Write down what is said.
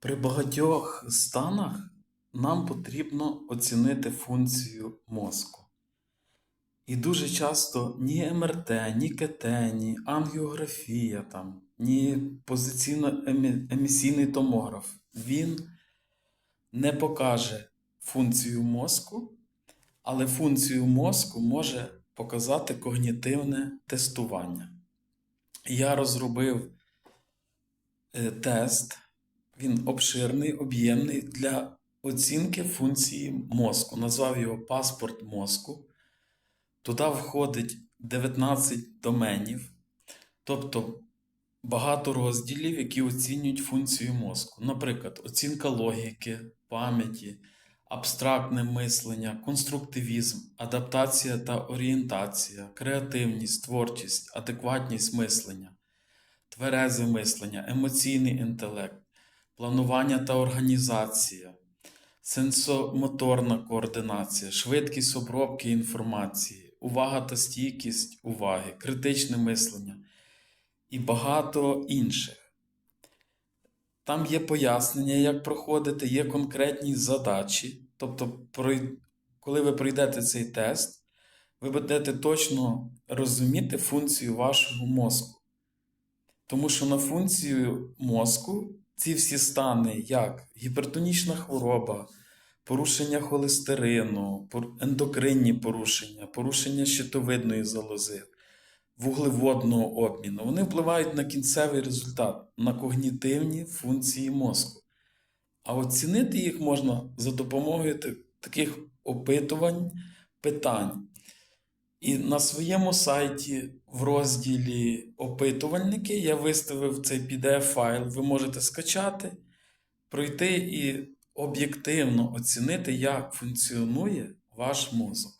При багатьох станах нам потрібно оцінити функцію мозку. І дуже часто ні МРТ, ні КТ, ні ангіографія, там, ні позиційно-емісійний томограф він не покаже функцію мозку, але функцію мозку може показати когнітивне тестування. Я розробив е, тест, він обширний, об'ємний для оцінки функції мозку. Назвав його паспорт мозку. Туди входить 19 доменів, тобто багато розділів, які оцінюють функцію мозку. Наприклад, оцінка логіки, пам'яті, абстрактне мислення, конструктивізм, адаптація та орієнтація, креативність, творчість, адекватність мислення, тверезе мислення, емоційний інтелект, планування та організація, сенсомоторна координація, швидкість обробки інформації, увага та стійкість уваги, критичне мислення і багато інших. Там є пояснення, як проходити, є конкретні задачі. Тобто, коли ви пройдете цей тест, ви будете точно розуміти функцію вашого мозку. Тому що на функцію мозку ці всі стани, як гіпертонічна хвороба, порушення холестерину, ендокринні порушення, порушення щитовидної залози, вуглеводного обміну, вони впливають на кінцевий результат, на когнітивні функції мозку. А оцінити їх можна за допомогою таких опитувань, питань. І на своєму сайті в розділі опитувальники я виставив цей PDF-файл. Ви можете скачати, пройти і об'єктивно оцінити, як функціонує ваш мозок.